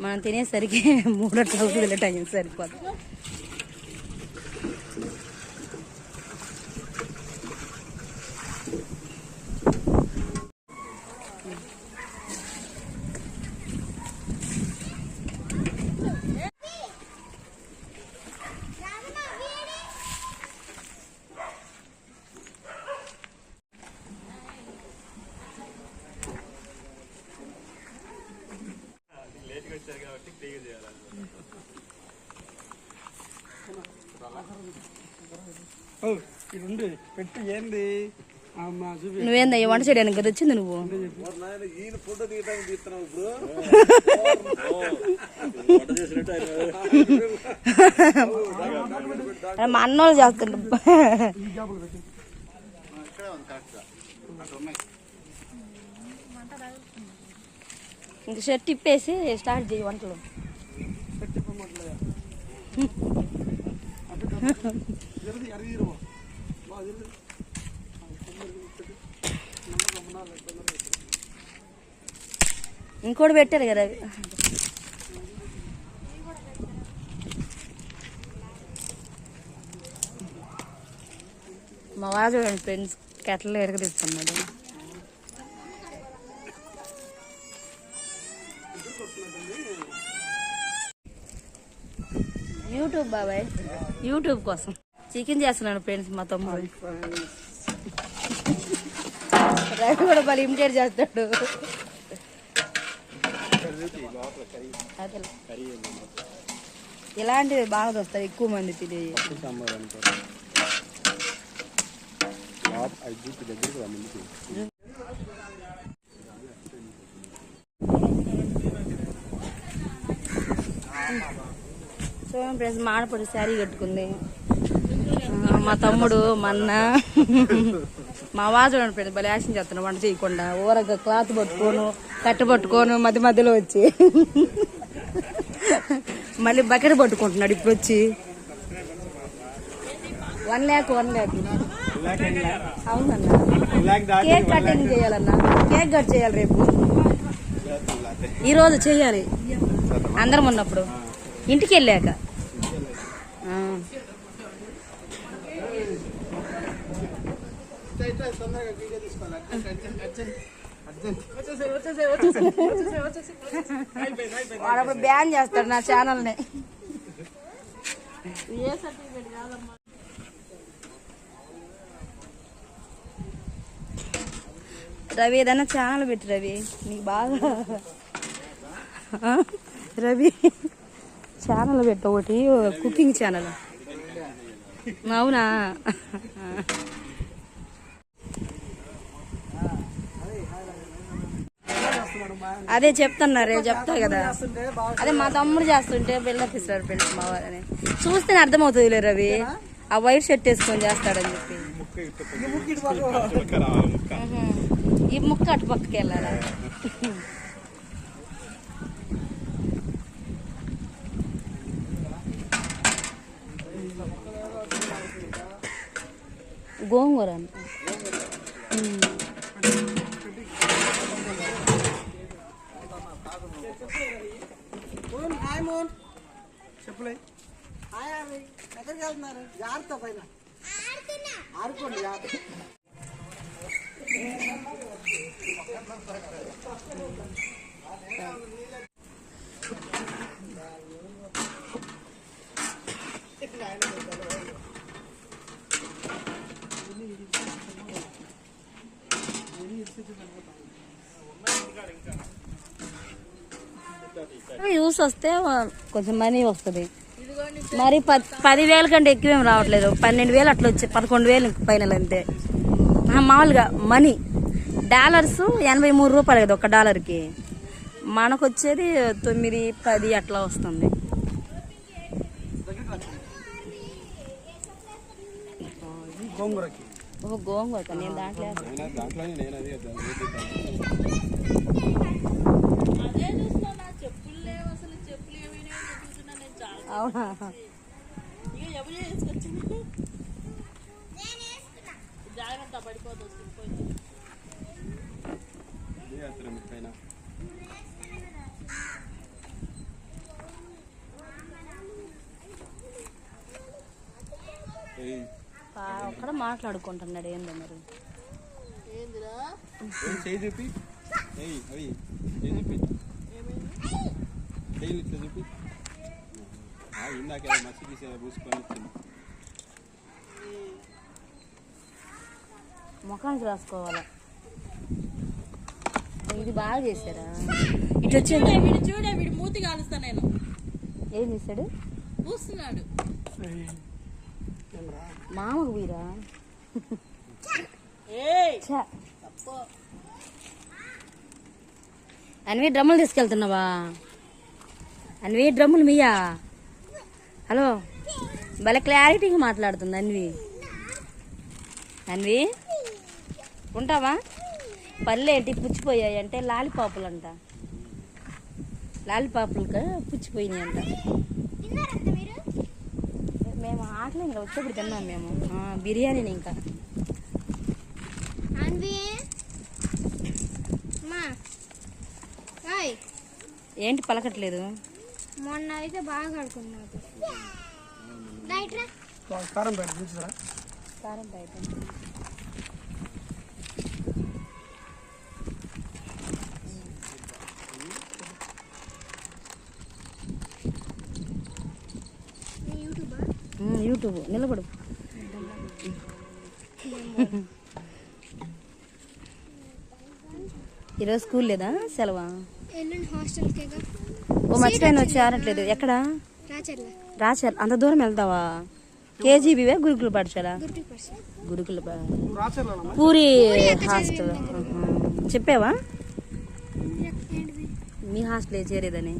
మనం తినేసరికి మూడో అవుతుంది టైం సరిపోతుంది ఓ, ఇది ఉంది పెట్టి ఏంది? నువ్వేందా ఈ వంట చేయడానికి కదా వచ్చింది నువ్వు? మా అన్నోళ్ళు చేస్తుండ్రు. ఇంక షర్ట్ ఇప్పేసి స్టార్ట్ చేయి వంటలు. ఇంకోటి పెట్టారు కదా అవి. మా వాడు చూడండి ఫ్రెండ్స్ కెటల్లో ఎరగదీస్తున్నాడు యూట్యూబ్ బాబాయ్ యూట్యూబ్ కోసం. చికెన్ చేస్తున్నాను ఫ్రెండ్స్ మా తమ్ముడు. రవి కూడా మళ్ళీ ఇమిటేట్ చేస్తాడు. ఇలాంటివి బాగా వస్తాయి ఎక్కువ మంది తినే చూడండి ఫ్రెండ్స్ మాడపడి శారీ కట్టుకుంది. మా తమ్ముడు మా అన్న. మా వాజు చూడండి ఫ్రెండ్స్ భలే యాక్షన్ చేస్తున్నాడు వంట చేయకుండా. ఊరగా క్లాత్ పట్టుకోను కట్ట పట్టుకోను మధ్య మధ్యలో వచ్చి. మళ్ళీ బకెట్ పట్టుకుంటున్నాడు ఇప్పుడు వచ్చి. వన్ ల్యాక్ వన్ ల్యాక్ అవునన్నా. కేక్ కటింగ్ చేయాలన్నా. కేక్ కట్ చేయాలి రేపు. ఈ రోజు చేయాలి. అందరం ఉన్నప్పుడు. ఇంటికి వెళ్ళాక. వాడు అప్పుడు బ్యాన్ చేస్తాడు నా ఛానల్ని రవి ఏదైనా ఛానల్ పెట్టి రవి నీకు బాగా రవి ఛానల్ పెట్టు ఒకటి కుకింగ్ ఛానల్. అవునా? అదే చెప్తున్నా రేపు చెప్తా కదా. అదే మా తమ్ముడు చేస్తుంటే బిల్డప్ ఇస్తారు ఫ్రెండ్స్ మా వాళ్ళని చూస్తేనే అర్థమవుతుంది రవి. ఆ వైట్ షర్ట్ వేసుకొని చేస్తాడని చెప్పి. ఈ ముక్క అటు పక్కకి వెళ్ళాలా? గోంగూర అంట మోహన్ చెప్పులే. ఎక్కడికి వెళ్తున్నారు? జాగ్రత్త పైన. ఆడుకోండి జాగ్రత్త. యూస్ వస్తే కొంచెం మనీ వస్తుంది. మరి పది పదివేల కంటే ఎక్కువేం రావట్లేదు. పన్నెండు వేలు అట్లా వచ్చాయి పదకొండు వేలు పైన అంతే. మామూలుగా మనీ. డాలర్స్ ఎనభై మూడు రూపాయలు కదా ఒక డాలర్కి. మనకు వచ్చేది తొమ్మిది పది అట్లా వస్తుంది. ఓ గోంగూర నేను దాంట్లో అవునా? జాగ్రత్త అక్కడ మాట్లాడుకుంటున్నాడు ఏంది మరి. చెప్పి చెప్పి చూపి. ఇందాక ఏదో మసి తీసి పూసుకొని ఇచ్చింది ముఖానికి రాసుకోవాలా ఇది బాగా చేశారా? ఇటు వచ్చింది వీడు చూడే వీడు మూతి కాలుస్తా నేను. ఏం చేశాడు? పూస్తున్నాడు మామకు వీరా. అన్వి డ్రమ్ములు తీసుకెళ్తున్నావా? అన్వి డ్రమ్ములు మీయా? హలో. భలే క్లారిటీగా మాట్లాడుతుంది అన్వి. అన్వి ఉంటావా? పళ్ళు ఏంటి పుచ్చిపోయాయి అంటే లాలిపాపులు అంట లాలిపాపులకు పుచ్చిపోయినాయి అంట మేము ఆటలు ఇంకా వచ్చేప్పుడు తిన్నాం మేము. బిర్యానీని ఇంకా. ఏంటి పలకట్లేదు? మొన్న అయితే బాగా రా. కారం బయట చూసారా కారం బయట. యూట్యూబా? నిలబడు. ఈరోజు స్కూల్ లేదా? సెలవా? హాస్టల్కేగా ఓ మర్చిపోయిన వచ్చి ఆరట్లేదు ఎక్కడ రాచారు. అంత దూరం వెళ్తావా? కేజీబీవే? గురుకుల పాఠశాల? గురుకుల పూరి హాస్టల్. చెప్పావా? మీ హాస్టల్ చేరేదని.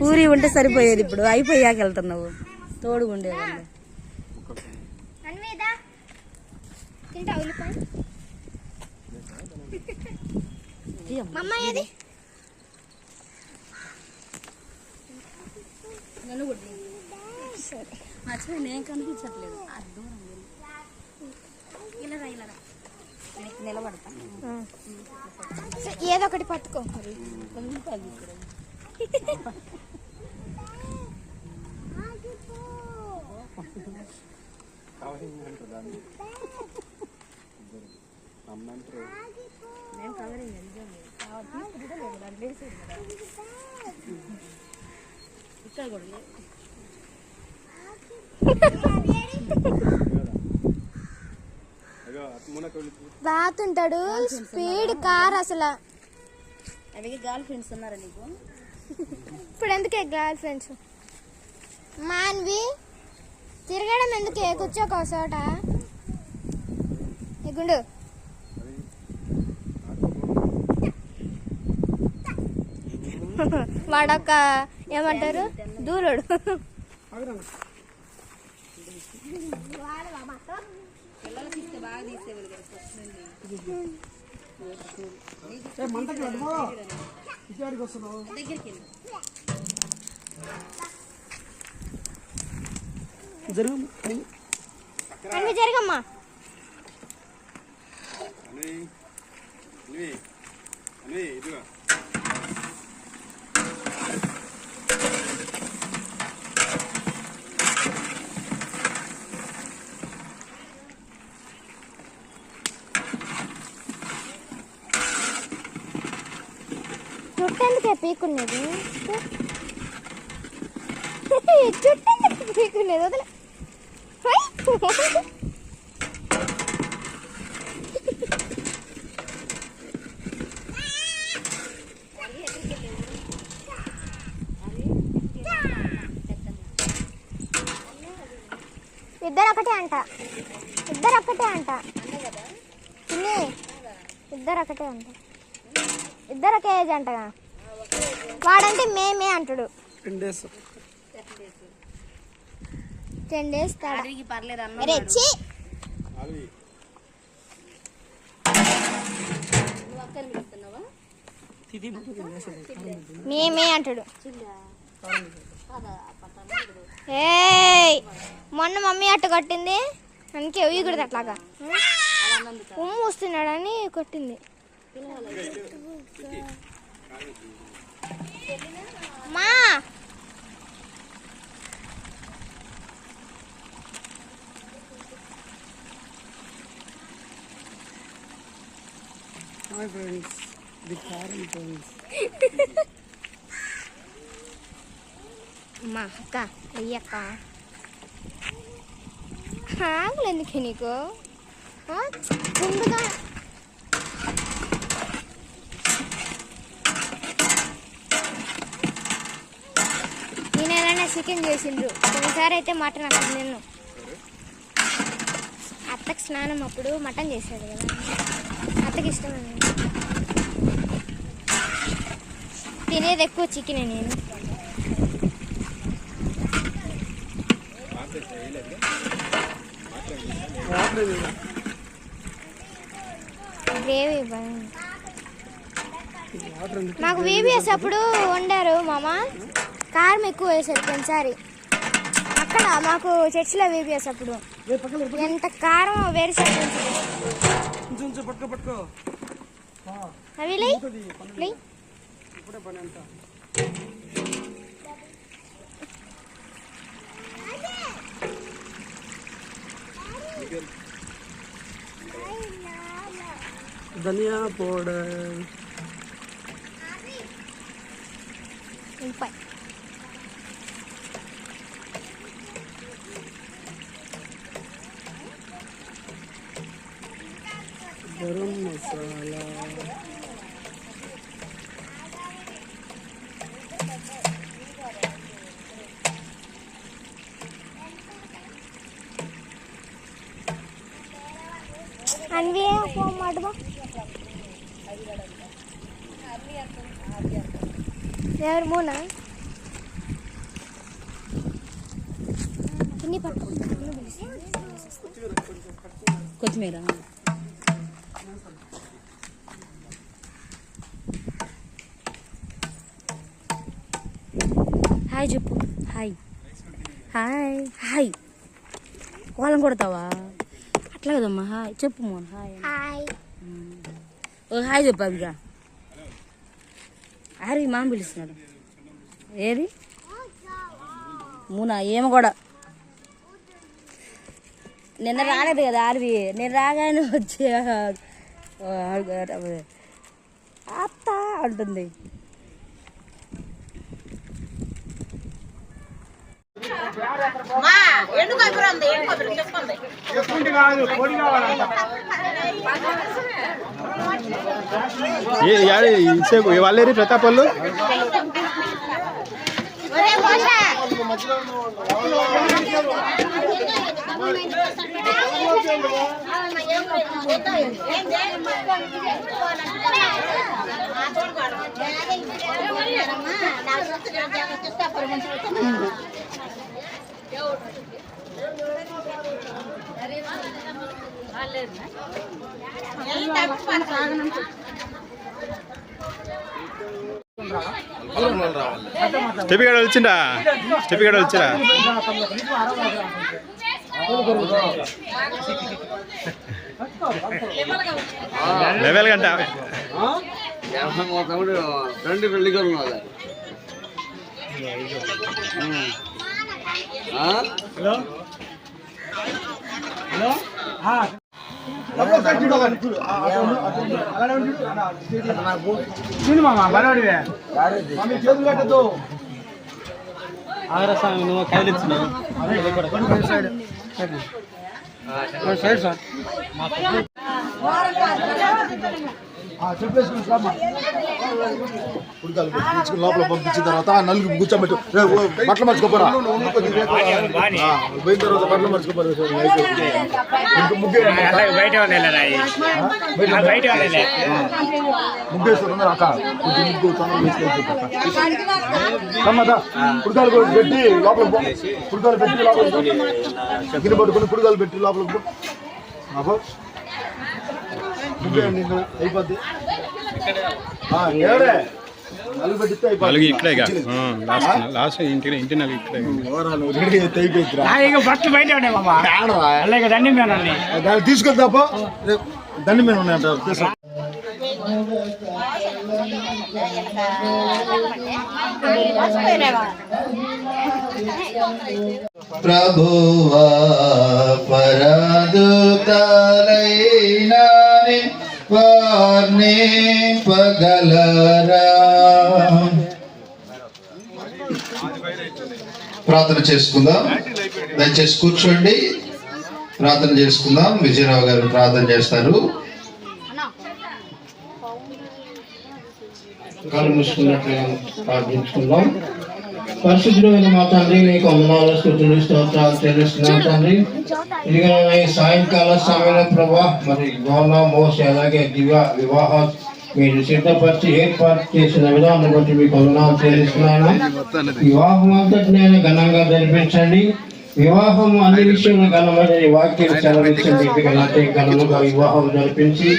పూరి ఉంటే సరిపోయేది ఇప్పుడు. అయిపోయాక వెళ్తున్నావు. తోడు ఉండేవాళ్ళు అన్వేదా. మర్చిపోయి నేను కనిపించట్లేదు. ఇలా రా ఇలా రా. నిలబడతా. సరే, ఏదో ఒకటి పట్టుకో. మరి నేను కవరింగ్ బాతుంటాడు. స్పీడ్ కార్ అసలు. గర్ల్ ఫ్రెండ్స్ ఉన్నారా నీకు? ఇప్పుడు ఎందుకే గర్ల్ ఫ్రెండ్స్? మాన్వి తిరగడం ఎందుకే? కూర్చోక ఒక చోట. ఏ గుండు వాడొక ఏమంటారు దూరుడు పిల్లలకి ఇస్తే బాగా తీసేవాళ్ళు కదా ఫస్ట్ నుండి. మంతకి పట్టుకో ఇచ్చాడికి వస్తున్నావు దగ్గరికి వెళ్ళు. జరుగు. అన్వి జరగమ్మా. అని అని అని ఇదిగో. జుట్టు ఎందుకే పీకున్నది జుట్టు ఎందుకు పీకున్నది వదిలే ఇద్దరు ఒకటే అంట. ఇద్దరు ఒకటే అంట. ఇద్దరు ఒకటే అంట. ఇద్దరు ఒకే ఏజ్ అంటగా? వాడంటే మేమే అంటాడు. టెన్ డేస్ పిలుస్తున్నావా? మేమే అంటాడు. మొన్న మమ్మీ అట్ట కొట్టింది. అందుకే ఇవి కూడా అట్లాగా. ఉమ్ము వస్తున్నాడని కొట్టింది. మా! హాయ్ ఫ్రెండ్స్ ది కారం ఫ్రెండ్స్ మా అక్క అయ్యక్క ఆకులు ఎందుకే నీకు? ముందుగా నేను ఎలా చికెన్ చేసిండ్రు. కొన్నిసారి అయితే మటన్ అక్కడ నిన్ను. అత్తకి స్నానం అప్పుడు మటన్ చేశాడు కదా. అత్తకి ఇష్టమని తినేది ఎక్కువ చికెన్ నేను. గ్రేవీ మాకు వీబీఎస్ అప్పుడు వండారు మామ. కారం ఎక్కువ వేసారు కొంచెంసారి. అక్కడ మాకు చర్చిలో వీబీఎస్ అప్పుడు ఎంత కారం వేరుసారు అవి లే ఉంటుంది పని లే ఇప్పుడే పని అంతా ధనియా పౌడర్ ఉల్లిపాయ గరం మసాలా అన్వి మాటమా ఎవరు మూనా పట్టు. కొత్తిమీర. హాయ్ చెప్పు. హాయ్. హాయ్. హాయ్. వాళ్ళని కొడతావా? అట్లా కదమ్మా హాయ్. చెప్పు మోన్ హాయ్ హాయ్. ఓ హాయ్ చెప్పు అవిగా. ఆరి మామ పిలుస్తున్నాడు. ఏది? మూనా? ఏమో కూడా. నిన్న రాలేదు కదా ఆర్వి. నేను రాగానే వచ్చి అత్త అంటుంది. ఎండు కొబ్బరి ఉంది ఎండు కొబ్బరి యాడ ఇచ్చేకు వాళ్ళేరి ప్రతాప్ వాళ్ళు? మోషా స్టెపి గడ వచ్చిండా? స్టెపి గడ వచ్చిరా లెవెల్ గంట. తమ్ముడు రెండు పెళ్ళిగా హలో హలో మామా బలవాడివే మమ్మీ చేతులు కట్టద్దు ఆగ్రస్వామి నువ్వు కదిలిచ్చినావు సైడ్. సార్. ఉడకాలి లోపల పంపించిన తర్వాత ఆ నలుగురు కూర్చోబెట్టు. బట్టలు మర్చుకోపోరా ఆ, పోయిన తర్వాత బట్టలు బయట ముగ్గేస్తారు అక్క. కొంచెం ముగ్గు కుడికాలు పెట్టి లోపల పో. కుడికాలు పెట్టి లోపల పో. గిన్నె పట్టుకుని కుడికాలు పెట్టి లోపల పో ఆ, పో ముగ్గేయండి ఇంకా అయిపోద్ది ఆ, ఏడే నలుగు ఇక్కడేగా లాస్ట్ లాస్ట్ ఇంటి ఇంటి నలుగు ఇక్కడే బట్టలు బయట దాన్ని తీసుకొద్దాపో దండి మీద ఉన్నాయంట ప్రభువా పరదుతలైనాని వార్ని పగలరా ప్రార్థన చేసుకుందాం। దయచేసి కూర్చోండి। ప్రార్థన చేసుకుందాం। విజయరావు గారు ప్రార్థన చేస్తారు। కళ్ళు మూసుకున్నట్లుగా ప్రార్థించుకుందాం. పరిశుద్ధమైన మా తండ్రి నీకు అమ్మాల స్థుతులు స్తోత్రాలు చెల్లిస్తున్నాం తండ్రి. ఇదిగో సాయంకాల సమయంలో ప్రభా మరి గోన మోస అలాగే దివ్య వివాహ మీరు సిద్ధపరిచి ఏర్పాటు చేసిన విధానం బట్టి మీకు వందనాలు తెలుస్తున్నాను వివాహం అంతటి నేను ఘనంగా జరిపించండి. వివాహం అన్ని విషయంలో ఘనమైన వాక్యం చదివించండి అంటే ఘనముగా వివాహం జరిపించి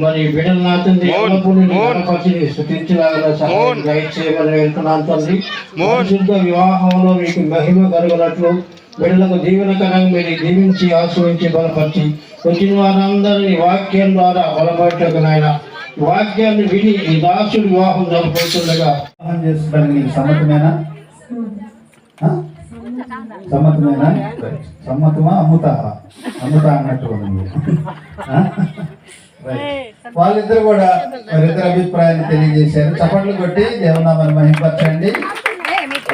మరి బిడ్డలు నా తండ్రి ఎల్లప్పుడూ నీ గణపతిని స్తుతించలాగా సహాయం దయచేయమని వెళ్తున్నాను తండ్రి. పరిశుద్ధ వివాహంలో మీకు మహిమ కలుగునట్లు బిడ్డలకు దీవెనకరంగా మీరు దీవించి ఆశ్రయించి బలపరిచి వచ్చిన వారందరినీ వాక్యం ద్వారా నాయన వాక్యాన్ని విని ఈ దాసుడు వివాహం జరుపుతుండగా వివాహం చేసుకోవడానికి నీకు సమ్మతమేనా? సమ్మతమేనా? సమ్మతమా? అమ్ముతా అమ్ముతా అన్నట్టు. వాళ్ళిద్దరు కూడా వారిద్దరు అభిప్రాయాన్ని తెలియజేశారు. చప్పట్లు కొట్టి దేవనామాన్ని మహింపరచండి.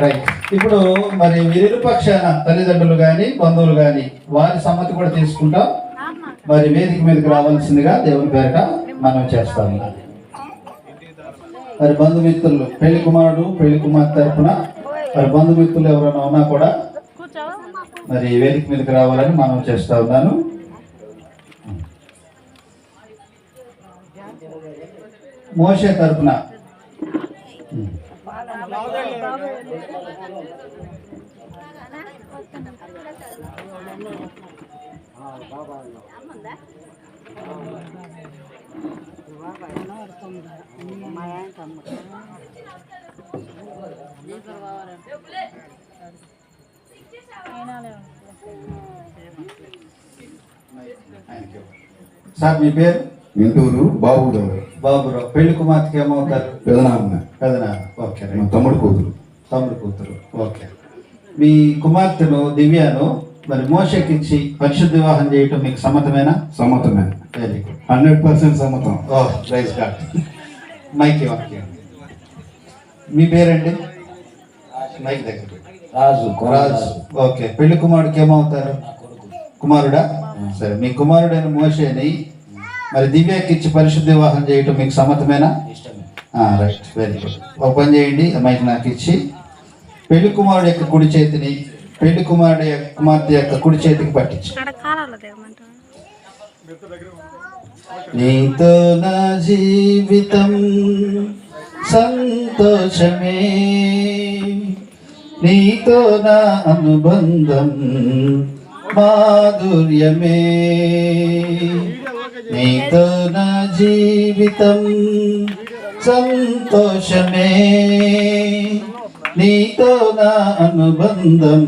రైట్ ఇప్పుడు మరి వీరిరు పక్షాన తల్లిదండ్రులు కానీ బంధువులు కానీ వారి సమ్మతి కూడా తీసుకుంటాం. మరి వేదిక మీదకి రావాల్సిందిగా దేవుని పేరట మనం చేస్తాము. మరి బంధుమిత్రులు పెళ్ళి కుమారుడు పెళ్ళి కుమార్తె తరపున మరి బంధుమిత్రులు ఎవరైనా ఉన్నా కూడా మరి వేదిక మీదకి రావాలని మనం చేస్తా ఉన్నాను. మోసే తరపున. సార్ మీ పేరు? గుంటూరు బాబుగారు బాబురావు పెళ్ళి కుమార్తెకి ఏమవుతారు పెదనాన్న. పెదనా ఓకే మా. తమ్ముడు కూతురు. తమ్ముడు కూతురు. ఓకే. మీ కుమార్తెను దివ్యాను మరి మోసకిచ్చి పరిశుద్ధ వివాహం చేయటం మీకు సమ్మతమేనా? సమ్మతమే. వెరీ గుడ్ హండ్రెడ్ పర్సెంట్ సమ్మతం. ఓ రైస్ గాడ్ మైక్ మీ పేరండి? మైక్ దగ్గర. రాజు రాజు. ఓకే. పెళ్ళి కుమారుడికి ఏమవుతారు? కుమారుడా? సరే మీ కుమారుడైన మోషేని మరి దివ్యాకి ఇచ్చి పరిశుద్ధ వివాహం చేయటం మీకు సమ్మతమేనా? రైట్ వెరీ గుడ్ ఒక పని చేయండి మైక్ నాకు ఇచ్చి. పెళ్ళి కుమారుడు యొక్క కుడి చేతిని పెళ్ళి కుమారుడు యొక్క కుమార్తె యొక్క కుడి చేతికి పట్టించు. నీతో నా జీవితం సంతోషమే. నీతో నా అనుబంధం మాధుర్యమే. నీతో నా జీవితం సంతోషమే. నీతో నా అనుబంధం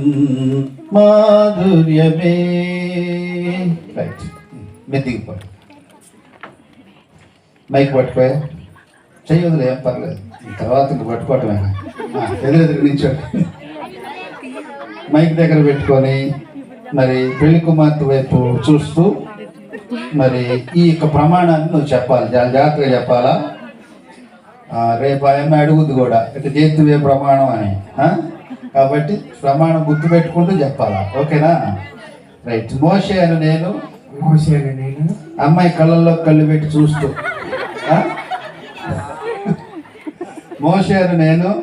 మాధుర్యమే. రైట్ మెత్తికి పడు. మైక్ పట్టుకోయా? చెయ్యదులే ఏం పర్లేదు. తర్వాత ఇంక పట్టుకోవటమే. ఎదురెదురు నించోండి మైక్ దగ్గర పెట్టుకొని మరి పెళ్ళి కుమార్తె వైపు చూస్తూ మరి ఈ యొక్క ప్రమాణాన్ని నువ్వు చెప్పాలి. చాలా జాగ్రత్తగా చెప్పాలా? ఆ, రేపు ఆమె అడుగుద్ది కూడా. ఇట్లా చేతువే ప్రమాణం అని? కాబట్టి ప్రమాణం గుర్తు పెట్టుకుంటూ చెప్పాలా? ఓకేనా? రైట్. మోషే అని నేను నేను అమ్మాయి కళ్ళల్లో కళ్ళు పెట్టి చూస్తూ. ఆ? మోషేను నేను?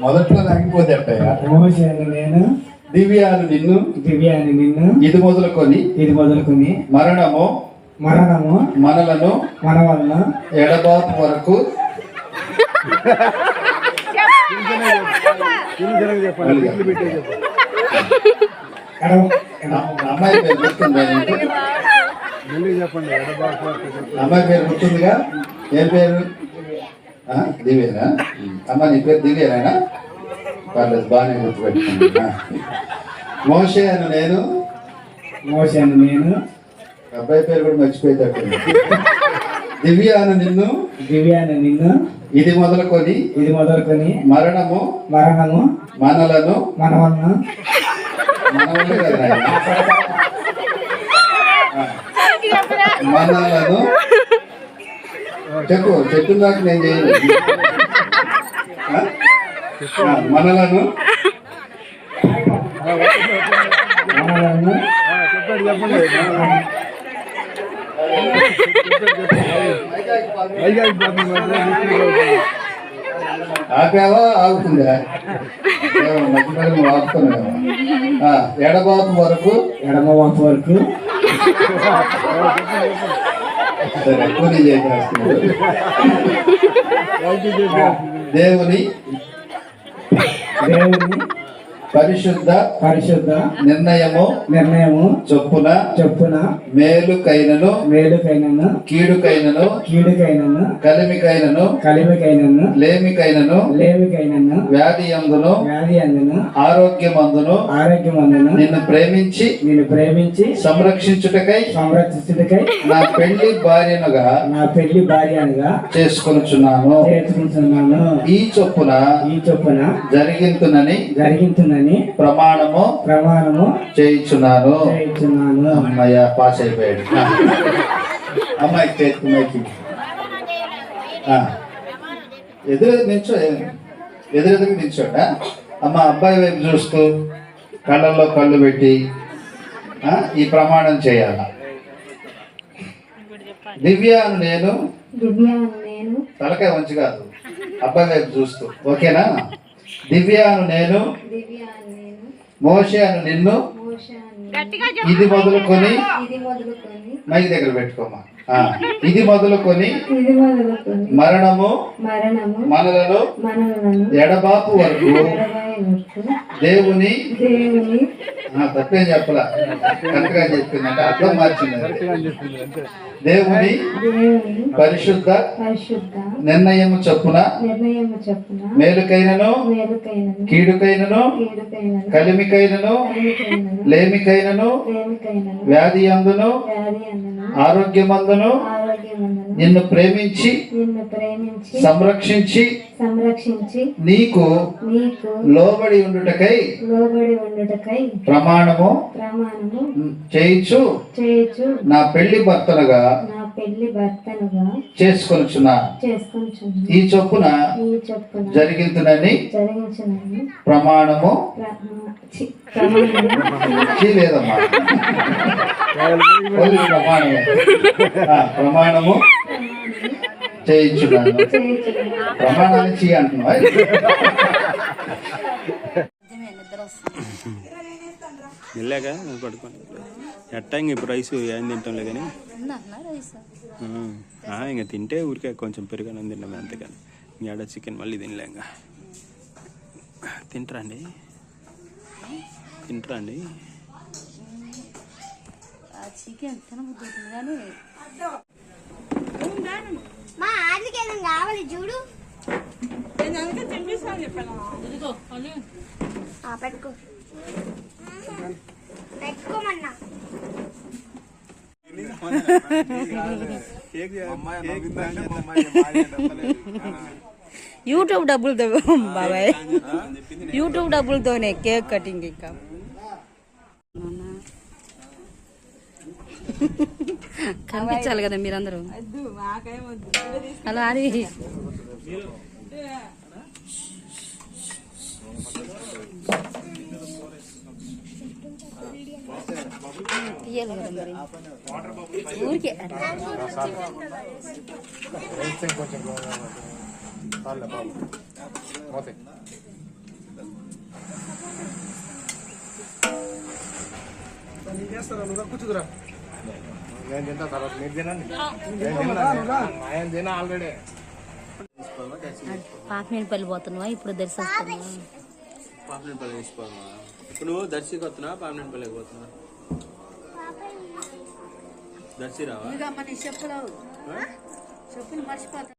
మొదట్లో తగ్గిపోతే నేను దివ్యాలు నిన్ను దివ్యాన్ని నిన్ను ఇది మొదలుకొని ఇది మొదలుకొని మరణము మరణము మనలను మన వలన ఎడబాపు వరకు అమ్మాయి పేరు గుర్తుందా? అమ్మాయి పేరు గుర్తుందిగా? ఏం పేరు? దివ్యేనా? అమ్మ నీ పేరు దివ్యేనా? పర్లేదు బాగానే గుర్తుపెట్టుకున్నా మోషే అని నేను. మోసేను నేను. అబ్బాయి పేరు కూడా మర్చిపోయేటట్టు దివ్య అని నిన్ను. దివ్యాన్ని నిన్ను. ఇది మొదలుకొని. ఇది మొదలుకొని. మరణము. మరణము. మనలను. మన వలన మనవలే కదా నాయన. మనలను. చెప్పు చెప్పిన దాకా నేను చేయను మనలను. ఆపావా? ఆగుతుందా? మధ్యలో ఎడబాపు వరకు. ఎడమబాపు వరకు. దేవుని దేవుని పరిశుద్ధ పరిశుద్ధ నిర్ణయము నిర్ణయము చొప్పున చొప్పున మేలుకైనను మేలుకైనను కీడుకైనను కీడుకైనను కలిమికైనను కలిమికైనను లేమికైనను లేమికైనను వ్యాధి అందును వ్యాధి అందును ఆరోగ్యమందును ఆరోగ్యమందును నిన్ను ప్రేమించి నిన్ను ప్రేమించి సంరక్షించుటకై సంరక్షించుటకై నా పెళ్ళి భార్యనుగా నా పెళ్ళి భార్యనుగా చేసుకొనుచున్నాను. చేసుకుంటున్నాను ఈ చొప్పున ఈ చొప్పున జరిగింతునని జరిగింతునని ప్రమాణము ప్రమాణము చేయించున్నాను. చేయించున్నాను. అమ్మయ్య పాస్ అయిపోయాడు. అమ్మాయి చేతున్నకి ఎదురు నిల్చో ఎదురెదురు నిల్చోడా? అమ్మ అబ్బాయి వైపు చూస్తూ కళ్ళల్లో కళ్ళు పెట్టి ఆ, ఈ ప్రమాణం చేయాల? దివ్య నేను తలకాయ వంచి కాదు. అబ్బాయి వైపు చూస్తూ. ఓకేనా? దివ్య అను నేను అను నిన్ను ఇది మొదలుకొని మైక్ దగ్గర పెట్టుకోమా? ఇది మొదలుకొని మరణము మనలను మనలను ఎడబాపు వరకు దేవుని తప్పేం చెప్పలా కరెక్ట్గా చెప్పింది అంటే అర్థం మార్చింది. దేవుని పరిశుద్ధ పరిశుద్ధ నిర్ణయము చొప్పున మేలుకైనను కీడుకైనను కలిమికైనను లేమికైనను వ్యాధి అందును ఆరోగ్యమందును నిన్ను ప్రేమించి నిన్ను ప్రేమించి సంరక్షించి సంరక్షించి నీకు నీకు లోబడి ఉండుటకై లోబడి ఉండుటకై ప్రమాణము ప్రమాణము చేయించు. చేయొచ్చు నా పెళ్ళి భర్తనుగా నా పెళ్ళి భర్తనుగా చేసుకొనుచున్నా. ఈ చొప్పున ఈ చొప్పున జరిగించినని ప్రమాణము ప్ర- చి, ప్రమాణము. ప్రమాణము. చేయించున్నాను. ప్రమాణాన్ని చేయి వెళ్ళాక పడుకోండి ఎట్టా ఇంక ఇప్పుడు రైస్ ఏం తింటాంలే కానీ? ఇంకా తింటే ఊరికే కొంచెం పెరుగనం తిన్నాం అంతేగాని. ఇంకాడ చికెన్ మళ్ళీ తినలే ఇంకా. చికెన్ తినబుద్ధి కానీ. మా ఆదికి ఏదైనా కావాలి చూడు. ఆ, పెట్టుకో. పెట్టుకోమన్నా. యూట్యూబ్ డబ్బులతో బాబాయ్. యూట్యూబ్ డబ్బులతోనే కేక్ కటింగ్ ఇంకా. కనిపించాలి కదా మీరందరూ. అలా అది తీయాలి కదా మరి? ఊరికే. కూర్చుదురా నేను తింటా తర్వాత మీరు తినండి ఆయన తిన్నా ఆల్రెడీ పాపనేనిపల్లి పోతున్నావా? ఇప్పుడు దర్శిస్తున్నావా పాపనపల్లి వేసిపోమా ఇప్పుడు నువ్వు దర్శికి వస్తున్నా పాపనపల్లికి పోతున్నా దర్శి రావా చెప్పులు చెప్పులు మర్చిపోతా